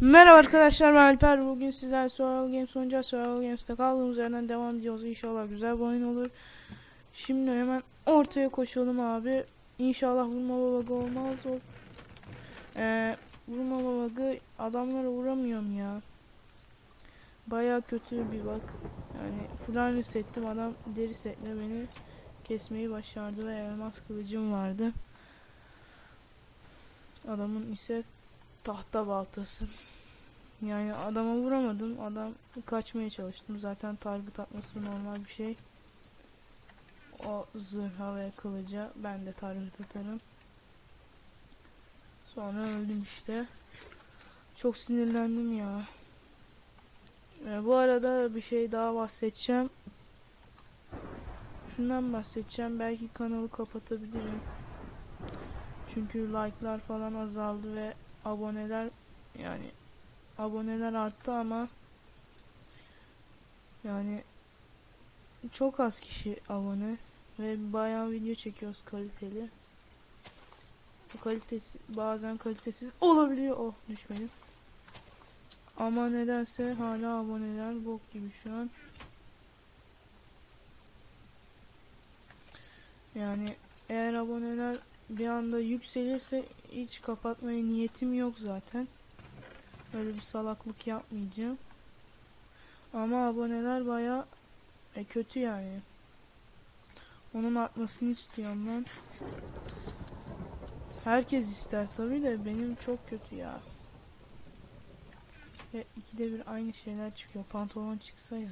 Merhaba arkadaşlar ben Alper. Bugün sizlerle Survival Games oynayacağız. Survival Games'te kaldığımız yerden devam ediyoruz. İnşallah güzel bir oyun olur. Şimdi hemen ortaya koşalım abi. İnşallah vurma babagı olmaz o. Ee, vurma babagı adamlara vuramıyorum ya. Baya kötü bir bak. Yani full settim adam deri setle beni kesmeyi başardı ve elmas kılıcım vardı. Adamın ise tahta baltası. Yani adama vuramadım. Adam kaçmaya çalıştım. Zaten target atması normal bir şey. O zırha ve kılıca ben de target atarım. Sonra öldüm işte. Çok sinirlendim ya. Ee, bu arada bir şey daha bahsedeceğim. Şundan bahsedeceğim. Belki kanalı kapatabilirim. Çünkü like'lar falan azaldı ve aboneler yani aboneler arttı ama yani çok az kişi abone ve bayağı video çekiyoruz kaliteli. Bu kalitesi bazen kalitesiz olabiliyor. Oh düşmedim. Ama nedense hala aboneler bok gibi şu an. Yani eğer aboneler bir anda yükselirse hiç kapatmaya niyetim yok zaten. Öyle bir salaklık yapmayacağım. Ama aboneler baya e, kötü yani. Onun artmasını istiyorum ben. Herkes ister tabi de benim çok kötü ya. Ve ikide bir aynı şeyler çıkıyor. Pantolon çıksa ya.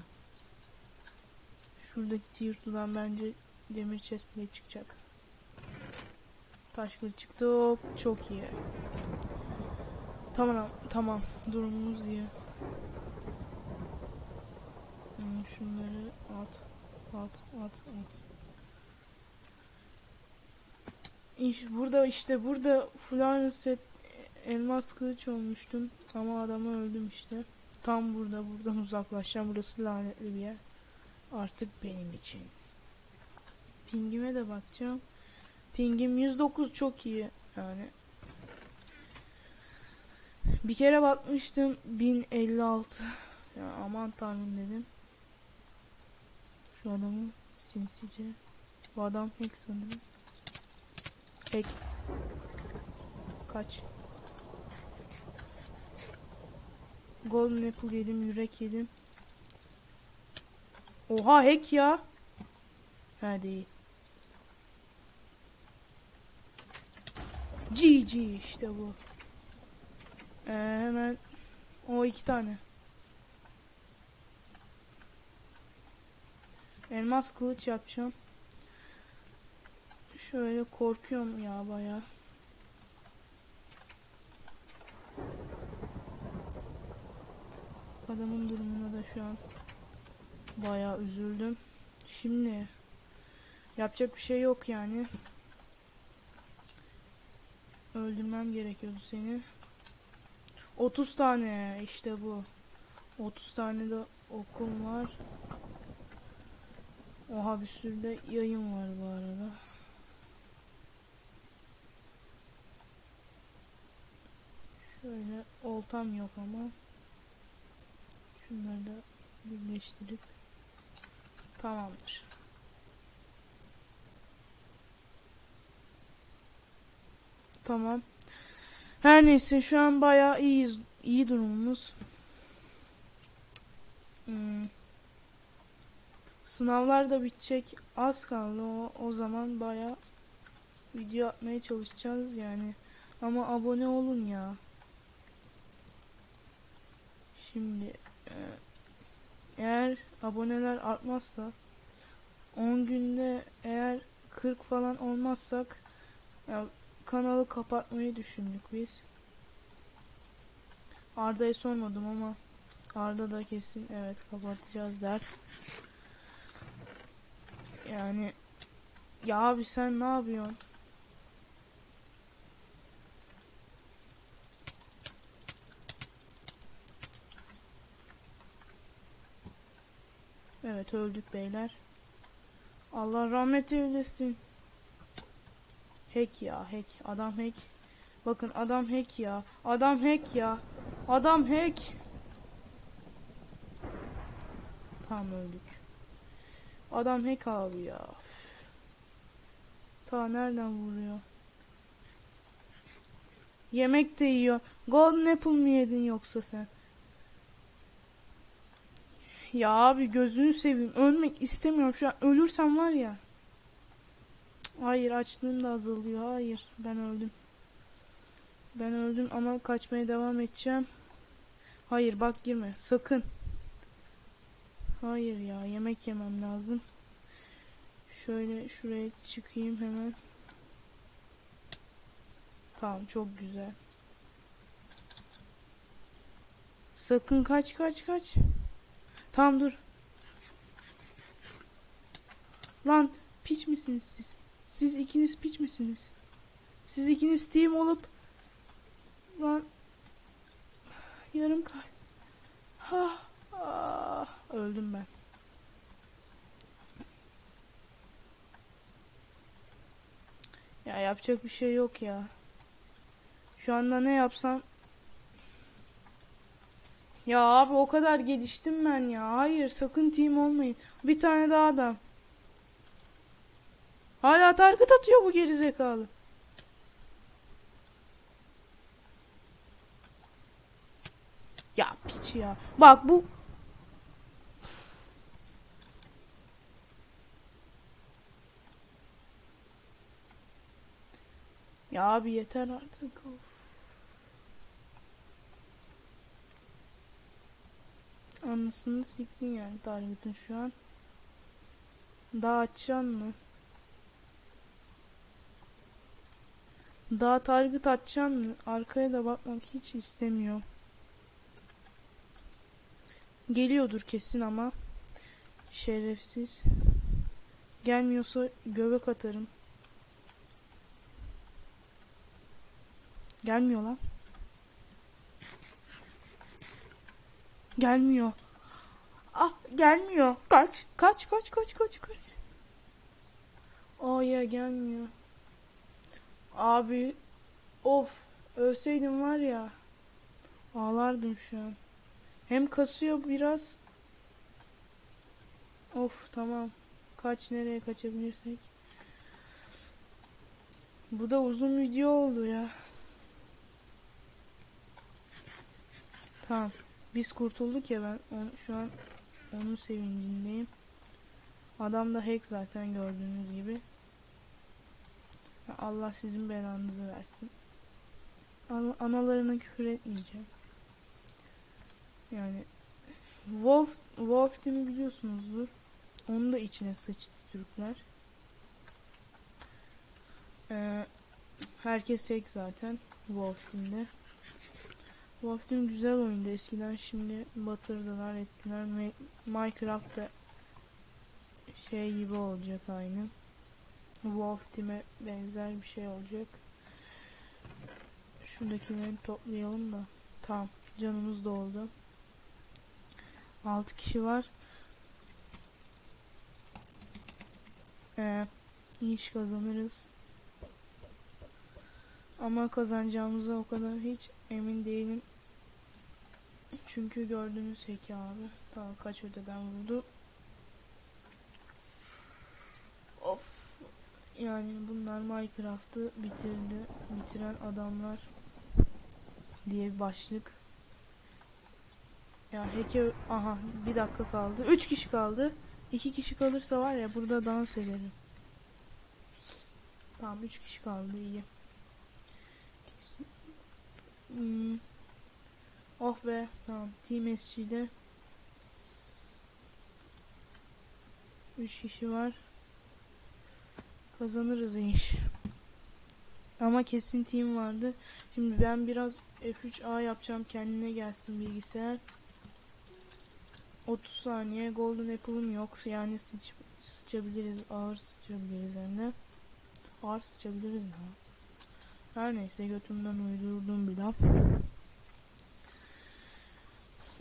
Şuradaki tier 2'dan bence demir chest çıkacak. Taş kılıç çıktı. Çok iyi. Tamam tamam durumumuz iyi. Hmm, şunları at at at at. İş, burada işte burada full set elmas kılıç olmuştum ama adamı öldüm işte. Tam burada buradan uzaklaşacağım. Burası lanetli bir yer. Artık benim için. Pingime de bakacağım. Pingim 109 çok iyi yani. Bir kere bakmıştım 1056. Ya aman tanrım dedim. Şu adamı sinsice. Bu adam hack sanırım. Hack. Kaç. Golden apple yedim, yürek yedim. Oha hack ya. Ha değil. GG işte bu. Ee, hemen o iki tane. Elmas kılıç yapacağım. Şöyle korkuyorum ya baya. Adamın durumuna da şu an baya üzüldüm. Şimdi yapacak bir şey yok yani. Öldürmem gerekiyordu seni. 30 tane işte bu. 30 tane de okum var. Oha bir sürü de yayın var bu arada. Şöyle oltam yok ama. Şunları da birleştirip tamamdır. Tamam. Her neyse şu an bayağı iyiyiz. iyi durumumuz. Hmm. Sınavlar da bitecek. Az kaldı. O, o zaman bayağı video atmaya çalışacağız yani. Ama abone olun ya. Şimdi e, eğer aboneler artmazsa 10 günde eğer 40 falan olmazsak ya kanalı kapatmayı düşündük biz. Arda'ya sormadım ama Arda da kesin evet kapatacağız der. Yani ya abi sen ne yapıyorsun? Evet öldük beyler. Allah rahmet eylesin. Hack ya hack. Adam hack. Bakın adam hack ya. Adam hack ya. Adam hack. Tamam öldük. Adam hack abi ya. Ta nereden vuruyor? Yemek de yiyor. Golden apple mi yedin yoksa sen? Ya abi gözünü seveyim. Ölmek istemiyorum şu an. Ölürsem var ya. Hayır açlığım da azalıyor. Hayır ben öldüm. Ben öldüm ama kaçmaya devam edeceğim. Hayır bak girme. Sakın. Hayır ya yemek yemem lazım. Şöyle şuraya çıkayım hemen. Tamam çok güzel. Sakın kaç kaç kaç. Tamam dur. Lan piç misiniz siz? Siz ikiniz piç misiniz? Siz ikiniz team olup lan yarım kay. Ha, ah, öldüm ben. Ya yapacak bir şey yok ya. Şu anda ne yapsam ya abi o kadar geliştim ben ya. Hayır sakın team olmayın. Bir tane daha adam. Hala target atıyor bu gerizekalı. Ya piç ya. Bak bu Ya abi yeter artık. Of. Anasını siktin yani target'ın şu an. Daha açacaksın mı? Daha target açacaksın mı? Arkaya da bakmak hiç istemiyor. Geliyordur kesin ama. Şerefsiz. Gelmiyorsa göbek atarım. Gelmiyor lan. Gelmiyor. Ah gelmiyor. Kaç. Kaç kaç kaç kaç kaç. Aa ya gelmiyor. Abi of ölseydim var ya ağlardım şu an. Hem kasıyor biraz. Of tamam. Kaç nereye kaçabilirsek. Bu da uzun video oldu ya. Tamam. Biz kurtulduk ya ben on, şu an onun sevincindeyim. Adam da hack zaten gördüğünüz gibi. Allah sizin belanızı versin. Ana, analarına küfür etmeyeceğim. Yani Wolf Wolf Team'i biliyorsunuzdur. Onu da içine sıçtı Türkler. Ee, herkes hack zaten Wolf Team'de. Wolf Team güzel oyundu eskiden şimdi batırdılar ettiler. Mi- Minecraft'ta şey gibi olacak aynı. Wolf Team'e benzer bir şey olacak. Şuradakileri toplayalım da. Tamam. Canımız doldu. 6 kişi var. Ee, iş kazanırız. Ama kazanacağımıza o kadar hiç emin değilim. Çünkü gördüğünüz heki abi. Daha kaç öteden vurdu. Yani bunlar Minecraft'ı bitirdi. Bitiren adamlar diye bir başlık. Ya heke aha bir dakika kaldı. Üç kişi kaldı. İki kişi kalırsa var ya burada dans ederim. Tamam üç kişi kaldı iyi. Kesin. Hmm. Oh be tamam Team SG'de 3 kişi var. Kazanırız inş. Ama kesin team vardı. Şimdi ben biraz F3A yapacağım kendine gelsin bilgisayar. 30 saniye golden apple'ım yok yani sıç, sıçabiliriz ağır sıçabiliriz hem de. Ağır sıçabiliriz mi? Her neyse götümden uydurduğum bir laf.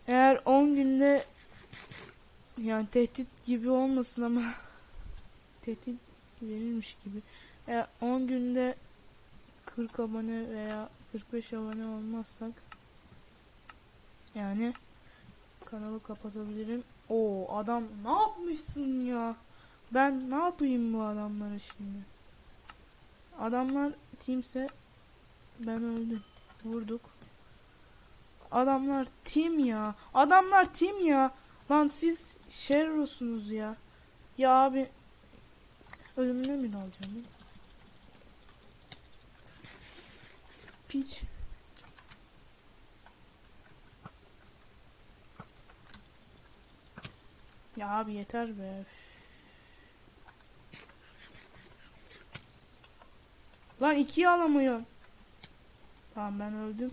Eğer 10 günde yani tehdit gibi olmasın ama tehdit verilmiş gibi. Eğer 10 günde 40 abone veya 45 abone olmazsak Yani kanalı kapatabilirim. Oo adam ne yapmışsın ya? Ben ne yapayım bu adamlara şimdi? Adamlar teamse ben öldüm. Vurduk. Adamlar team ya. Adamlar team ya. Lan siz şerrosunuz ya. Ya abi ölümüne mi alacağım? Piç. Ya abi yeter be. Lan ikiyi alamıyorum. Tamam ben öldüm.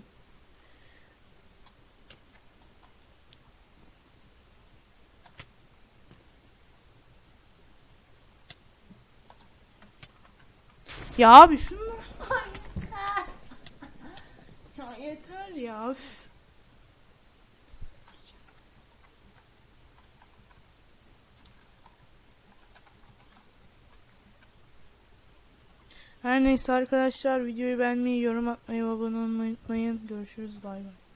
Ya abi şunu Ya yeter ya. Her neyse arkadaşlar videoyu beğenmeyi, yorum atmayı, abone olmayı unutmayın. Görüşürüz bay bay.